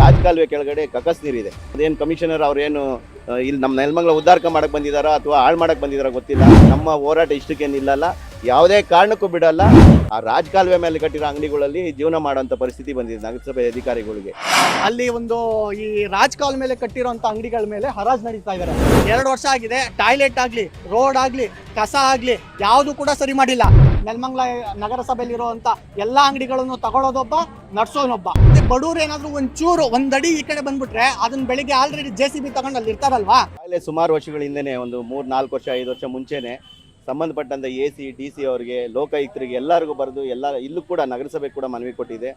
ರಾಜಕಾಲುವೆ ಕೆಳಗಡೆ ಕಕಸ್ ನೀರಿದೆ. ಅದೇನು ಕಮಿಷನರ್ ಅವ್ರೇನು ಇಲ್ಲಿ ನಮ್ಮ ನೆಲಮಂಗಲ ಉದ್ದಾರಕ ಮಾಡಕ್ಕೆ ಬಂದಿದಾರಾ ಅಥವಾ ಹಾಳು ಮಾಡಕ್ಕೆ ಬಂದಿದಾರಾ ಗೊತ್ತಿಲ್ಲ. ನಮ್ಮ ಹೋರಾಟ ಇಷ್ಟಕ್ಕೆ ಇಲ್ಲಲ್ಲ. ಯಾವುದೇ ಕಾರಣಕ್ಕೂ ಬಿಡಲ್ಲ. ಆ ರಾಜಕಾಲುವೆ ಮೇಲೆ ಕಟ್ಟಿರೋ ಅಂಗಡಿಗಳಲ್ಲಿ ಜೀವನ ಮಾಡುವಂಥ ಪರಿಸ್ಥಿತಿ ಬಂದಿದೆ ನಗರಸಭೆ ಅಧಿಕಾರಿಗಳಿಗೆ. ಅಲ್ಲಿ ಒಂದು ಈ ರಾಜಕಾಲ ಮೇಲೆ ಕಟ್ಟಿರುವಂತ ಅಂಗಡಿಗಳ ಮೇಲೆ ಹರಾಜ್ ನಡೀತಾ ಇದ್ದಾರೆ ಎರಡು ವರ್ಷ ಆಗಿದೆ. ಟಾಯ್ಲೆಟ್ ಆಗಲಿ, ರೋಡ್ ಆಗಲಿ, ಕಸ ಆಗಲಿ, ಯಾವುದು ಕೂಡ ಸರಿ ಮಾಡಿಲ್ಲ. ನೆಲಮಂಗ್ಲ ನಗರಸಭೆಯಲ್ಲಿರುವಂತ ಎಲ್ಲಾ ಅಂಗಡಿಗಳನ್ನು ತಗೊಳ್ಳೋದೊಬ್ಬ ನಡ್ಸೋನೊಬ್ಬ. ಬಡವ್ರು ಏನಾದ್ರು ಒಂಚೂರು ಒಂದಡಿ ಈ ಕಡೆ ಬಂದ್ಬಿಟ್ರೆ ಅದನ್ನ ಬೆಳಿಗ್ಗೆ ಆಲ್ರೆಡಿ ಜೆ ಸಿ ಬಿ ತಗೊಂಡು ಅಲ್ಲಿ ಇರ್ತಾರಲ್ವಾ? ಆಗಲೇ ಸುಮಾರು ವರ್ಷಗಳ ಹಿಂದೆನೆ ಒಂದು ಮೂರು, ನಾಲ್ಕು ವರ್ಷ, ಐದು ವರ್ಷ ಮುಂಚೆನೆ ಸಂಬಂಧಪಟ್ಟಂತ ಎ ಸಿ ಡಿ ಸಿ ಅವರಿಗೆ, ಲೋಕಾಯುಕ್ತರಿಗೆ ಎಲ್ಲರಿಗೂ ಬರೆದು ಎಲ್ಲ ಇಲ್ಲೂ ಕೂಡ ನಗರಸಭೆ ಕೂಡ ಮನವಿ ಕೊಟ್ಟಿದೆ.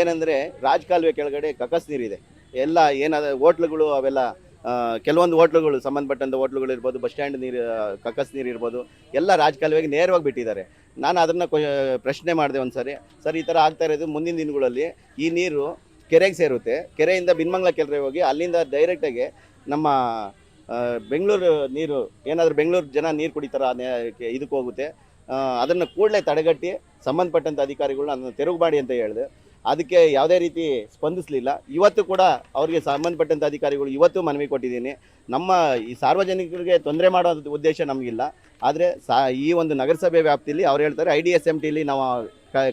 ಏನಂದರೆ ರಾಜಕಾಲುವೆ ಕೆಳಗಡೆ ಕಕಸ್ ನೀರಿದೆ. ಎಲ್ಲ ಏನಾದ ಹೋಟ್ಲುಗಳು ಅವೆಲ್ಲ ಕೆಲವೊಂದು ಹೋಟ್ಲುಗಳು ಸಂಬಂಧಪಟ್ಟಂಥ ಹೋಟ್ಲುಗಳು ಇರ್ಬೋದು, ಬಸ್ ಸ್ಟ್ಯಾಂಡ್ ನೀರು ಕಕ್ಕಸ್ ಕಕಸ್ ನೀರು ಇರ್ಬೋದು, ಎಲ್ಲ ರಾಜಕಾಲುವೆಗೆ ನೇರವಾಗಿ ಬಿಟ್ಟಿದ್ದಾರೆ. ನಾನು ಅದನ್ನು ಪ್ರಶ್ನೆ ಮಾಡಿದೆ ಒಂದು ಸರಿ ಸರ್ ಈ ಥರ ಆಗ್ತಾ ಇರೋದು ಮುಂದಿನ ದಿನಗಳಲ್ಲಿ, ಈ ನೀರು ಕೆರೆಗೆ ಸೇರುತ್ತೆ. ಕೆರೆಯಿಂದ ಬಿನ್ಮಂಗ್ಲ ಕೆರೆ ಹೋಗಿ ಅಲ್ಲಿಂದ ಡೈರೆಕ್ಟಾಗಿ ನಮ್ಮ ಬೆಂಗಳೂರು ನೀರು, ಏನಾದರೂ ಬೆಂಗಳೂರು ಜನ ನೀರು ಕುಡಿತಾರ ಇದಕ್ಕೆ ಹೋಗುತ್ತೆ. ಅದನ್ನು ಕೂಡಲೇ ತಡೆಗಟ್ಟಿ ಸಂಬಂಧಪಟ್ಟಂಥ ಅಧಿಕಾರಿಗಳನ್ನ ಅದನ್ನು ತೆರವು ಮಾಡಿ ಅಂತ ಹೇಳಿದೆ. ಅದಕ್ಕೆ ಯಾವುದೇ ರೀತಿ ಸ್ಪಂದಿಸಲಿಲ್ಲ. ಇವತ್ತು ಕೂಡ ಅವರಿಗೆ ಸಂಬಂಧಪಟ್ಟಂಥ ಅಧಿಕಾರಿಗಳು ಇವತ್ತು ಮನವಿ ಕೊಟ್ಟಿದ್ದೀನಿ. ನಮ್ಮ ಈ ಸಾರ್ವಜನಿಕರಿಗೆ ತೊಂದರೆ ಮಾಡೋ ಉದ್ದೇಶ ನಮಗಿಲ್ಲ. ಆದರೆ ಸಾ, ಈ ಒಂದು ನಗರಸಭೆ ವ್ಯಾಪ್ತಿಯಲ್ಲಿ ಅವ್ರು ಹೇಳ್ತಾರೆ ಐ ಡಿ ಎಸ್ ಎಂ ಟಿಲಿ ನಾವು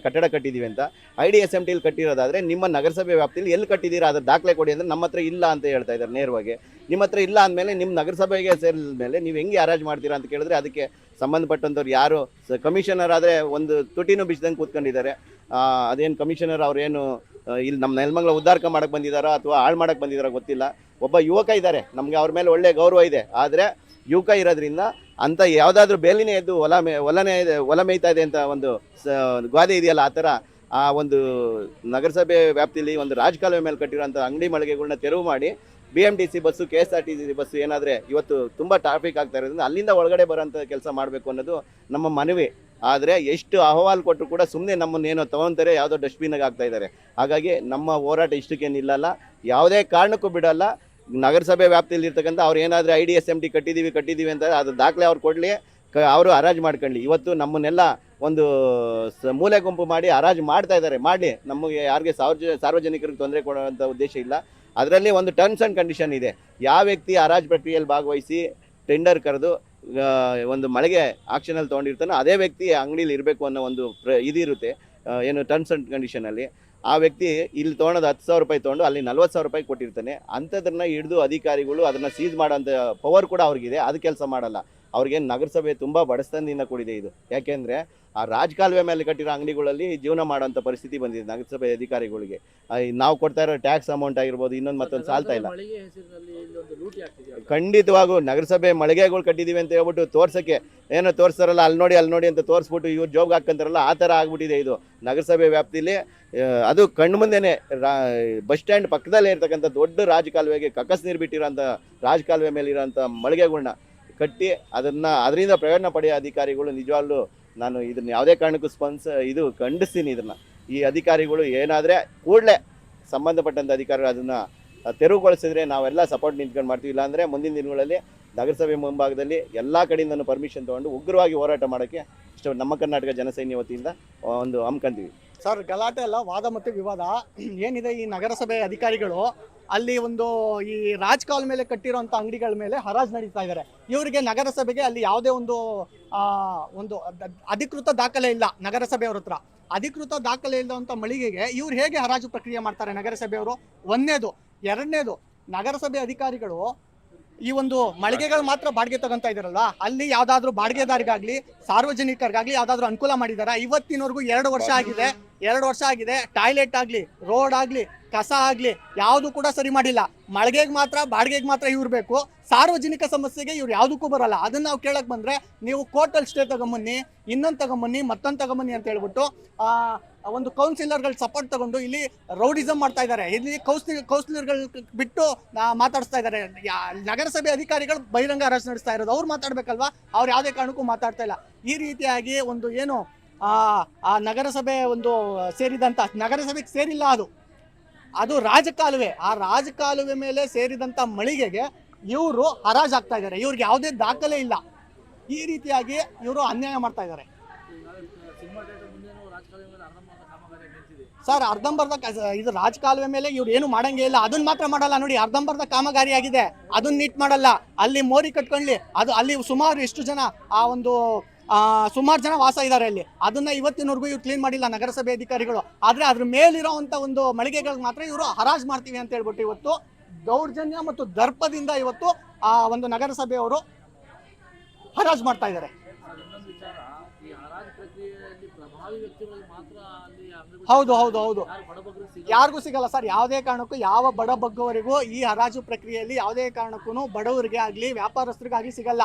ಕಟ್ಟಡ ಕಟ್ಟಿದ್ದೀವಿ ಅಂತ. ಐ ಡಿ ಎಸ್ ಎಂ ಟಿಲಿ ಕಟ್ಟಿರೋದಾದರೆ ನಿಮ್ಮ ನಗರಸಭೆ ವ್ಯಾಪ್ತಿಯಲ್ಲಿ ಎಲ್ಲಿ ಕಟ್ಟಿದ್ದೀರಾ ಅದರ ದಾಖಲೆ ಕೊಡಿ ಅಂದರೆ ನಮ್ಮ ಹತ್ರ ಇಲ್ಲ ಅಂತ ಹೇಳ್ತಾ ಇದ್ದಾರೆ ನೇರವಾಗಿ. ನಿಮ್ಮ ಹತ್ರ ಇಲ್ಲ ಅಂದಮೇಲೆ ನಿಮ್ಮ ನಗರಸಭೆಗೆ ಸೇರಿದ ಮೇಲೆ ನೀವು ಹೆಂಗೆ ಹರಾಜು ಮಾಡ್ತೀರಾ ಅಂತ ಕೇಳಿದ್ರೆ ಅದಕ್ಕೆ ಸಂಬಂಧಪಟ್ಟಂಥವ್ರು ಯಾರು? ಕಮಿಷನರ್ ಆದರೆ ಒಂದು ತುಟಿನೂ ಬಿಚ್ಚದಂಗೆ ಕೂತ್ಕೊಂಡಿದ್ದಾರೆ. ಅದೇನು ಕಮಿಷನರ್ ಅವರೇನು ಇಲ್ಲಿ ನಮ್ಮ ನೆಲಮಂಗ್ಲ ಉದ್ಧಾರಕ ಮಾಡಕ್ಕೆ ಬಂದಿದ್ದಾರೋ ಅಥವಾ ಹಾಳು ಮಾಡಕ್ಕೆ ಬಂದಿದ್ದಾರೋ ಗೊತ್ತಿಲ್ಲ. ಒಬ್ಬ ಯುವಕ ಇದ್ದಾರೆ. ನಮಗೆ ಅವ್ರ ಮೇಲೆ ಒಳ್ಳೆ ಗೌರವ ಇದೆ. ಆದರೆ ಯುವಕ ಇರೋದ್ರಿಂದ ಅಂತ ಯಾವುದಾದ್ರೂ ಬೇಲಿನೇ ಎದ್ದು ಹೊಲ ಮೇ, ಹೊಲನೇ ಹೊಲ ಮೇಯ್ತಾ ಇದೆ ಅಂತ ಒಂದು ಗಾದೆ ಇದೆಯಲ್ಲ ಆ ಥರ, ಆ ಒಂದು ನಗರಸಭೆ ವ್ಯಾಪ್ತಿಯಲ್ಲಿ ಒಂದು ರಾಜಕಾಲುವೆ ಮೇಲೆ ಕಟ್ಟಿರೋಂಥ ಅಂಗಡಿ ಮಳಿಗೆಗಳನ್ನ ತೆರವು ಮಾಡಿ B M T C bus K S R T C bus ಏನಾದರೆ ಇವತ್ತು ತುಂಬ ಟ್ರಾಫಿಕ್ ಆಗ್ತಾ ಇರೋದ್ರಿಂದ ಅಲ್ಲಿಂದ ಒಳಗಡೆ ಬರೋಂಥ ಕೆಲಸ ಮಾಡಬೇಕು ಅನ್ನೋದು ನಮ್ಮ ಮನವಿ. ಆದರೆ ಎಷ್ಟು ಅಹವಾಲು ಕೊಟ್ಟರು ಕೂಡ ಸುಮ್ಮನೆ ನಮ್ಮನ್ನೇನೋ ತಗೊಂತಾರೆ, ಯಾವುದೋ ಡಸ್ಟ್ಬಿನ್ಗೆ ಆಗ್ತಾ ಇದ್ದಾರೆ. ಹಾಗಾಗಿ ನಮ್ಮ ಹೋರಾಟ ಇಷ್ಟಕ್ಕೆ ಇಲ್ಲಲ್ಲ ಯಾವುದೇ ಕಾರಣಕ್ಕೂ ಬಿಡಲ್ಲ. ನಗರಸಭೆ ವ್ಯಾಪ್ತಿಯಲ್ಲಿ ಇರ್ತಕ್ಕಂಥ ಅವ್ರು ಏನಾದರೂ I D S M T ಕಟ್ಟಿದ್ದೀವಿ ಕಟ್ಟಿದ್ದೀವಿ ಅಂತ ಅದು ದಾಖಲೆ ಅವ್ರು ಕೊಡಲಿ ಅವರು ಹರಾಜು ಮಾಡ್ಕೊಳ್ಳಿ ಇವತ್ತು ನಮ್ಮನ್ನೆಲ್ಲ ಒಂದು ಸ ಮೂಲೆ ಗುಂಪು ಮಾಡಿ ಹರಾಜು ಮಾಡ್ತಾ ಇದ್ದಾರೆ. ಮಾಡಲಿ. ನಮಗೆ ಯಾರಿಗೆ ಸಾರ್ವಜ ಸಾರ್ವಜನಿಕರಿಗೆ ತೊಂದರೆ ಕೊಡುವಂಥ ಉದ್ದೇಶ ಇಲ್ಲ. ಅದರಲ್ಲಿ ಒಂದು ಟರ್ಮ್ಸ್ ಆ್ಯಂಡ್ ಕಂಡೀಷನ್ ಇದೆ. ಯಾವ ವ್ಯಕ್ತಿ ಹರಾಜು ಪ್ರಕ್ರಿಯೆಯಲ್ಲಿ ಭಾಗವಹಿಸಿ ಟೆಂಡರ್ ಕರೆದು ಒಂದು ಮಳೆಗೆ ಆಕ್ಷನಲ್ಲಿ ತೊಗೊಂಡಿರ್ತಾನೋ, ಅದೇ ವ್ಯಕ್ತಿ ಅಂಗಡಿಲಿ ಇರಬೇಕು ಅನ್ನೋ ಒಂದು ಪ್ರ ಇದಿರುತ್ತೆ. ಏನು ಟರ್ಮ್ಸ್ ಅಂಡ್ ಕಂಡೀಷನಲ್ಲಿ ಆ ವ್ಯಕ್ತಿ ಇಲ್ಲಿ ತೊಗೊಳೋದು ಹತ್ತು ಸಾವಿರ ರೂಪಾಯಿ ತೊಗೊಂಡು ಅಲ್ಲಿ ನಲ್ವತ್ತು ಸಾವಿರ ರೂಪಾಯಿ ಕೊಟ್ಟಿರ್ತಾನೆ. ಅಂಥದ್ರನ್ನ ಹಿಡಿದು ಅಧಿಕಾರಿಗಳು ಅದನ್ನು ಸೀಸ್ ಮಾಡೋಂಥ ಪವರ್ ಕೂಡ ಅವ್ರಿಗಿದೆ. ಅದು ಕೆಲಸ ಮಾಡಲ್ಲ. ಅವ್ರಿಗೆ ನಗರಸಭೆ ತುಂಬ ಬಡಸ್ತನದಿಂದ ಕೂಡಿದೆ ಇದು. ಯಾಕೆಂದರೆ ಆ ರಾಜಕಾಲುವೆ ಮೇಲೆ ಕಟ್ಟಿರೋ ಅಂಗಡಿಗಳಲ್ಲಿ ಜೀವನ ಮಾಡೋಂಥ ಪರಿಸ್ಥಿತಿ ಬಂದಿದೆ ನಗರಸಭೆ ಅಧಿಕಾರಿಗಳಿಗೆ. ನಾವು ಕೊಡ್ತಾ ಇರೋ ಟ್ಯಾಕ್ಸ್ ಅಮೌಂಟ್ ಆಗಿರ್ಬೋದು ಇನ್ನೊಂದು ಮತ್ತೊಂದು ಸಾಲ್ತಾ ಇಲ್ಲ. ಖಂಡಿತವಾಗೂ ನಗರಸಭೆ ಮಳಿಗೆಗಳು ಕಟ್ಟಿದೀವಿ ಅಂತ ಹೇಳ್ಬಿಟ್ಟು ತೋರ್ಸಕ್ಕೆ ಏನೋ ತೋರಿಸ್ತಾರಲ್ಲ ಅಲ್ಲಿ ನೋಡಿ ಅಲ್ಲಿ ನೋಡಿ ಅಂತ ತೋರಿಸ್ಬಿಟ್ಟು ಇವ್ರು ಜೋಗ್ ಹಾಕ್ಕಂತಾರಲ್ಲ ಆ ಥರ ಆಗ್ಬಿಟ್ಟಿದೆ ಇದು ನಗರಸಭೆ ವ್ಯಾಪ್ತಿಯಲ್ಲಿ ಅದು ಕಣ್ಣು ಮುಂದೆನೆ ರಾ ಬಸ್ ಸ್ಟ್ಯಾಂಡ್ ಪಕ್ಕದಲ್ಲೇ ಇರ್ತಕ್ಕಂಥ ದೊಡ್ಡ ರಾಜಕಾಲುವೆಗೆ ಕಕ್ಕಸ್ ನೀರು ಬಿಟ್ಟಿರೋಂಥ ರಾಜಕಾಲುವೆ ಮೇಲೆ ಇರೋಂಥ ಮಳಿಗೆಗಳ್ನ ಕಟ್ಟಿ ಅದನ್ನು ಅದರಿಂದ ಪ್ರಯೋಜನ ಪಡೆಯೋ ಅಧಿಕಾರಿಗಳು ನಿಜವಾಗ್ಲೂ ನಾನು ಇದನ್ನ ಯಾವುದೇ ಕಾರಣಕ್ಕೂ ಸ್ಪನ್ಸ್ ಇದು ಖಂಡಿಸ್ತೀನಿ ಇದನ್ನು. ಈ ಅಧಿಕಾರಿಗಳು ಏನಾದರೆ ಕೂಡಲೇ ಸಂಬಂಧಪಟ್ಟಂಥ ಅಧಿಕಾರಿಗಳು ಅದನ್ನು ತೆರವುಗೊಳಿಸಿದ್ರೆ ನಾವೆಲ್ಲ ಸಪೋರ್ಟ್ ನಿಂತ್ಕೊಂಡು ಮಾಡ್ತೀವಿ. ಇಲ್ಲಾಂದರೆ ಮುಂದಿನ ದಿನಗಳಲ್ಲಿ ನಗರಸಭೆ ಮುಂಭಾಗದಲ್ಲಿ ಎಲ್ಲ ಕಡೆಯಿಂದನೂ ಪರ್ಮಿಷನ್ ತೊಗೊಂಡು ಉಗ್ರವಾಗಿ ಹೋರಾಟ ಮಾಡೋಕ್ಕೆ ಇಷ್ಟು ನಮ್ಮ ಕರ್ನಾಟಕ ಜನಸೈನ್ಯ ವತಿಯಿಂದ ಒಂದು ಅಮ್ಕಂತೀವಿ ಸರ್ ಗಲಾಟೆ ಅಲ್ಲ, ವಾದ ಮತ್ತು ವಿವಾದ. ಏನಿದೆ ಈ ನಗರಸಭೆ ಅಧಿಕಾರಿಗಳು ಅಲ್ಲಿ ಒಂದು ಈ ರಾಜ್ಕಾಲ್ ಮೇಲೆ ಕಟ್ಟಿರೋಂಥ ಅಂಗಡಿಗಳ ಮೇಲೆ ಹರಾಜ್ ನಡೀತಾ ಇದ್ದಾರೆ ಇವರಿಗೆ ನಗರಸಭೆಗೆ ಅಲ್ಲಿ ಯಾವುದೇ ಒಂದು ಒಂದು ಅಧಿಕೃತ ದಾಖಲೆ ಇಲ್ಲ ನಗರಸಭೆಯವ್ರ ಹತ್ರ. ಅಧಿಕೃತ ದಾಖಲೆ ಇಲ್ಲದಂತ ಮಳಿಗೆಗೆ ಇವ್ರು ಹೇಗೆ ಹರಾಜು ಪ್ರಕ್ರಿಯೆ ಮಾಡ್ತಾರೆ ನಗರಸಭೆಯವರು? ಒಂದನೇದು. ಎರಡನೇದು, ನಗರಸಭೆ ಅಧಿಕಾರಿಗಳು ಈ ಒಂದು ಮಳಿಗೆಗಳು ಮಾತ್ರ ಬಾಡಿಗೆ ತಗೊಂತ ಇದಾರಲ್ಲ ಅಲ್ಲಿ ಯಾವ್ದಾದ್ರು ಬಾಡಿಗೆದಾರಿಗಾಗ್ಲಿ, ಸಾರ್ವಜನಿಕರಿಗಾಗ್ಲಿ ಯಾವ್ದಾದ್ರು ಅನುಕೂಲ ಮಾಡಿದಾರ? ಇವತ್ತಿನವರೆಗೂ ಎರಡು ವರ್ಷ ಆಗಿದೆ, ಎರಡು ವರ್ಷ ಆಗಿದೆ, ಟಾಯ್ಲೆಟ್ ಆಗ್ಲಿ, ರೋಡ್ ಆಗ್ಲಿ, ಕಸ ಆಗ್ಲಿ, ಯಾವುದು ಕೂಡ ಸರಿ ಮಾಡಿಲ್ಲ. ಮಳಿಗೆಗೆ ಮಾತ್ರ, ಬಾಡಿಗೆಗೆ ಮಾತ್ರ ಇವ್ರು ಬೇಕು. ಸಾರ್ವಜನಿಕ ಸಮಸ್ಯೆಗೆ ಇವ್ರು ಯಾವುದಕ್ಕೂ ಬರಲ್ಲ. ಅದನ್ನ ನಾವು ಕೇಳಕ್ ಬಂದ್ರೆ ನೀವು ಕೋರ್ಟಲ್ ಸ್ಟೇ ತಗೊಂಬನ್ನಿ, ಇನ್ನೊಂದು ತಗೊಂಬನ್ನಿ, ಮತ್ತೊಂದು ತಗೊಂಬನ್ನಿ ಅಂತ ಹೇಳ್ಬಿಟ್ಟು, ಆ ಒಂದು ಕೌನ್ಸಿಲರ್ಗಳ ಸಪೋರ್ಟ್ ತಗೊಂಡು ಇಲ್ಲಿ ರೌಡಿಸಮ್ ಮಾಡ್ತಾ ಇದ್ದಾರೆ. ಇಲ್ಲಿ ಕೌನ್ಸಿಲ್ ಕೌನ್ಸಿಲರ್ಗಳು ಬಿಟ್ಟು ಮಾತಾಡಿಸ್ತಾ ಇದ್ದಾರೆ. ನಗರಸಭೆ ಅಧಿಕಾರಿಗಳು ಬಹಿರಂಗ ಅರೆಸ್ಟ್ ನಡೆಸ್ತಾ ಇರೋದು. ಅವ್ರು ಮಾತಾಡ್ಬೇಕಲ್ವಾ? ಅವ್ರು ಯಾವುದೇ ಕಾರಣಕ್ಕೂ ಮಾತಾಡ್ತಾ ಇಲ್ಲ. ಈ ರೀತಿಯಾಗಿ ಒಂದು ಏನು, ಆ ನಗರಸಭೆ ಒಂದು ಸೇರಿದಂತ, ನಗರಸಭೆಗೆ ಸೇರಿಲ್ಲ ಅದು. ಅದು ರಾಜಕಾಲುವೆ. ಆ ರಾಜಕಾಲುವೆ ಮೇಲೆ ಸೇರಿದಂತ ಮಳಿಗೆಗೆ ಇವರು ಹರಾಜ್ ಆಗ್ತಾ ಇದ್ದಾರೆ. ಇವ್ರಿಗೆ ಯಾವುದೇ ದಾಖಲೆ ಇಲ್ಲ. ಈ ರೀತಿಯಾಗಿ ಇವರು ಅನ್ಯಾಯ ಮಾಡ್ತಾ ಇದ್ದಾರೆ ಸಿನಿಮಾ ಥಿಯೇಟರ್ ಮುಂದೆನೂ ರಾಜಕಾಲುವೆ ಮೇಲೆ ಅರ್ಧಂಬರ್ಧ ಕಾಮಗಾರಿ ನಿಂತಿದೆ ಸರ್, ಅರ್ಧಂಬರ್ಧ ಇದು ರಾಜಕಾಲುವೆ ಮೇಲೆ ಇವ್ರು ಏನು ಮಾಡಂಗೆ ಇಲ್ಲ. ಅದನ್ನ ಮಾತ್ರ ಮಾಡಲ್ಲ ನೋಡಿ, ಅರ್ಧಂಬರ್ಧ ಕಾಮಗಾರಿ ಆಗಿದೆ. ಅದನ್ನ ನೀಟ್ ಮಾಡಲ್ಲ. ಅಲ್ಲಿ ಮೋರಿ ಕಟ್ಕೊಂಡ್ಲಿ ಅದು ಅಲ್ಲಿ ಸುಮಾರು ಎಷ್ಟು ಜನ ಆ ಒಂದು ಸುಮಾರು ಜನ ವಾಸ ಇದ್ದಾರೆ ಅಲ್ಲಿ. ಅದನ್ನ ಇವತ್ತಿನವರೆಗೂ ಇವ್ರು ಕ್ಲೀನ್ ಮಾಡಿಲ್ಲ ನಗರಸಭೆ ಅಧಿಕಾರಿಗಳು. ಆದ್ರೆ ಅದ್ರ ಮೇಲಿರೋಂಥ ಒಂದು ಮಳಿಗೆಗಳಿಗೆ ಮಾತ್ರ ಇವರು ಹರಾಜ್ ಮಾಡ್ತೀವಿ ಅಂತ ಹೇಳ್ಬಿಟ್ಟು ಇವತ್ತು ದೌರ್ಜನ್ಯ ಮತ್ತು ದರ್ಪದಿಂದ ಇವತ್ತು ಆ ಒಂದು ನಗರಸಭೆಯವರು ಹರಾಜ್ ಮಾಡ್ತಾ ಇದ್ದಾರೆ ಹೌದು, ಹೌದು, ಹೌದು. ಯಾರಿಗೂ ಸಿಗಲ್ಲ ಸರ್. ಯಾವುದೇ ಕಾರಣಕ್ಕೂ ಯಾವ ಬಡ ಬಗ್ಗವರಿಗೂ ಈ ಹರಾಜು ಪ್ರಕ್ರಿಯೆಯಲ್ಲಿ ಯಾವುದೇ ಕಾರಣಕ್ಕೂ ಬಡವರಿಗೆ ಆಗಲಿ ವ್ಯಾಪಾರಸ್ಥರಿಗಾಗಲಿ ಸಿಗಲ್ಲ.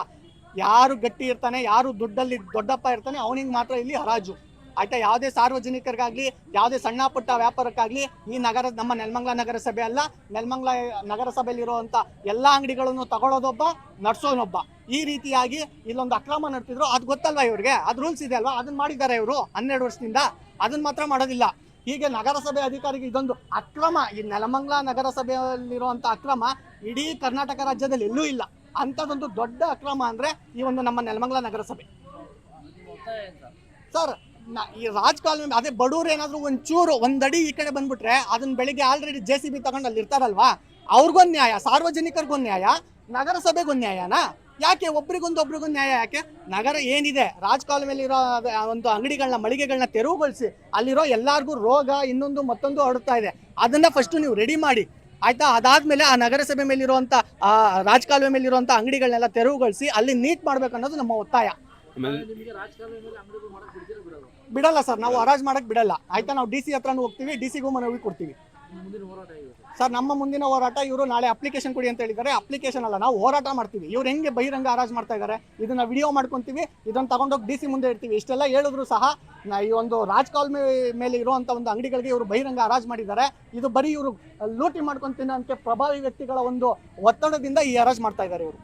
ಯಾರು ಗಟ್ಟಿ ಇರ್ತಾನೆ ಯಾರು ದುಡ್ಡಲ್ಲಿ ದೊಡ್ಡಪ್ಪ ಇರ್ತಾನೆ ಅವನಿಗೆ ಮಾತ್ರ ಇಲ್ಲಿ ಹರಾಜು. ಆಯ್ತಾ? ಯಾವುದೇ ಸಾರ್ವಜನಿಕರಿಗಾಗ್ಲಿ ಯಾವುದೇ ಸಣ್ಣ ಪುಟ್ಟ ವ್ಯಾಪಾರಕ್ಕಾಗ್ಲಿ ಈ ನಗರ ನಮ್ಮ ನೆಲಮಂಗ್ಲ ನಗರಸಭೆ ಅಲ್ಲ ನೆಲಮಂಗ್ಲ ನಗರಸಭೆಯಲ್ಲಿರುವಂಥ ಎಲ್ಲ ಅಂಗಡಿಗಳನ್ನು ತಗೊಳ್ಳೋದೊಬ್ಬ ನಡ್ಸೋನೊಬ್ಬ. ಈ ರೀತಿಯಾಗಿ ಇಲ್ಲೊಂದು ಅಕ್ರಮ ನಡ್ತಿದ್ರು ಅದು ಗೊತ್ತಲ್ವಾ ಇವ್ರಿಗೆ? ಅದು ರೂಲ್ಸ್ ಇದೆ ಅಲ್ವಾ? ಅದನ್ನ ಮಾಡಿದ್ದಾರೆ ಇವರು ಹನ್ನೆರಡು ವರ್ಷದಿಂದ. ಅದನ್ನ ಮಾತ್ರ ಮಾಡೋದಿಲ್ಲ. ಹೀಗೆ ನಗರಸಭೆ ಅಧಿಕಾರಿಗೆ ಇದೊಂದು ಅಕ್ರಮ ಈ ನೆಲಮಂಗ್ಲ ನಗರಸಭೆಯಲ್ಲಿರುವಂಥ ಅಕ್ರಮ ಇಡೀ ಕರ್ನಾಟಕ ರಾಜ್ಯದಲ್ಲಿ ಎಲ್ಲೂ ಇಲ್ಲ. ಅಂಥದ್ದೊಂದು ದೊಡ್ಡ ಅಕ್ರಮ ಅಂದರೆ ಈ ಒಂದು ನಮ್ಮ ನೆಲಮಂಗ್ಲ ನಗರಸಭೆ. ಸರ್ ಈ ರಾಜಕಾಲುವೆ ಅದೇ ಬಡವ್ರು ಏನಾದರೂ ಒಂಚೂರು ಒಂದಡಿ ಈ ಕಡೆ ಬಂದ್ಬಿಟ್ರೆ ಅದನ್ನ ಬೆಳಿಗ್ಗೆ ಆಲ್ರೆಡಿ ಜೆ ಸಿ ಬಿ ತಗೊಂಡು ಅಲ್ಲಿ ಇರ್ತಾರಲ್ವಾ? ಅವ್ರಿಗೊಂದು ನ್ಯಾಯ ಸಾರ್ವಜನಿಕರಿಗೊಂದು ನ್ಯಾಯ ನಗರಸಭೆಗೊಂದು ನ್ಯಾಯನಾ? ಯಾಕೆ? ಒಬ್ರಿಗೊಂದು ಒಬ್ರಿಗೊಂದು ನ್ಯಾಯ ಯಾಕೆ? ನಗರ ಏನಿದೆ? ರಾಜಕಾಲುವೆಯಲ್ಲಿರೋ ಒಂದು ಅಂಗಡಿಗಳನ್ನ ಮಳಿಗೆಗಳನ್ನ ತೆರವುಗೊಳಿಸಿ ಅಲ್ಲಿರೋ ಎಲ್ಲಾರ್ಗೂ ರೋಗ ಇನ್ನೊಂದು ಮತ್ತೊಂದು ಹರಡ್ತಾ ಇದೆ. ಅದನ್ನ ಫಸ್ಟ್ ನೀವು ರೆಡಿ ಮಾಡಿ. ಆಯ್ತಾ? ಅದಾದ್ಮೇಲೆ ಆ ನಗರಸಭೆ ಮೇಲಿರುವಂಥ ಆ ರಾಜಕಾಲುವೆ ಮೇಲಿರುವಂಥ ಅಂಗಡಿಗಳನ್ನೆಲ್ಲ ತೆರವುಗೊಳಿಸಿ ಅಲ್ಲಿ ನೀಟ್ ಮಾಡ್ಬೇಕು ಅನ್ನೋದು ನಮ್ಮ ಒತ್ತಾಯ. ಬಿಡಲ್ಲ ಸರ್, ನಾವು ಹರಾಜ್ ಮಾಡಕ್ ಬಿಡಲ್ಲ. ಆಯ್ತಾ? ನಾವು ಡಿ ಸಿ ಹೋಗ್ತೀವಿ, ಡಿ ಸಿಗೂ ಮನವಿ ಕೊಡ್ತೀವಿ. ಸರ್, ನಮ್ಮ ಮುಂದಿನ ಹೋರಾಟ ಇವರು ನಾಳೆ ಅಪ್ಲಿಕೇಶನ್ ಕೊಡಿ ಅಂತ ಹೇಳಿದ್ದಾರೆ. ಅಪ್ಲಿಕೇಶನ್ ಅಲ್ಲ, ನಾವು ಹೋರಾಟ ಮಾಡ್ತೀವಿ. ಇವ್ರು ಹೆಂಗೆ ಬಹಿರಂಗ ಹರಾಜ್ ಮಾಡ್ತಾ ಇದ್ದಾರೆ? ಇದನ್ನ ವಿಡಿಯೋ ಮಾಡ್ಕೊಂತೀವಿ. ಇದನ್ನ ತಗೊಂಡೋಗಿ ಡಿ ಸಿ ಮುಂದೆ ಇಡ್ತೀವಿ ಇಷ್ಟೆಲ್ಲ ಹೇಳಿದ್ರು ಸಹ ಈ ಒಂದು ರಾಜ್ಕಾಲ್ ಮೇಲೆ ಇರುವಂತ ಒಂದು ಅಂಗಡಿಗಳಿಗೆ ಇವರು ಬಹಿರಂಗ ಹರಾಜ್ ಮಾಡಿದ್ದಾರೆ. ಇದು ಬರೀ ಇವರು ಲೂಟಿ ಮಾಡ್ಕೊಂಡು ಅಂತ ಪ್ರಭಾವಿ ವ್ಯಕ್ತಿಗಳ ಒಂದು ಒತ್ತಡದಿಂದ ಈ ಹರಾಜ್ ಮಾಡ್ತಾ ಇದ್ದಾರೆ ಇವರು.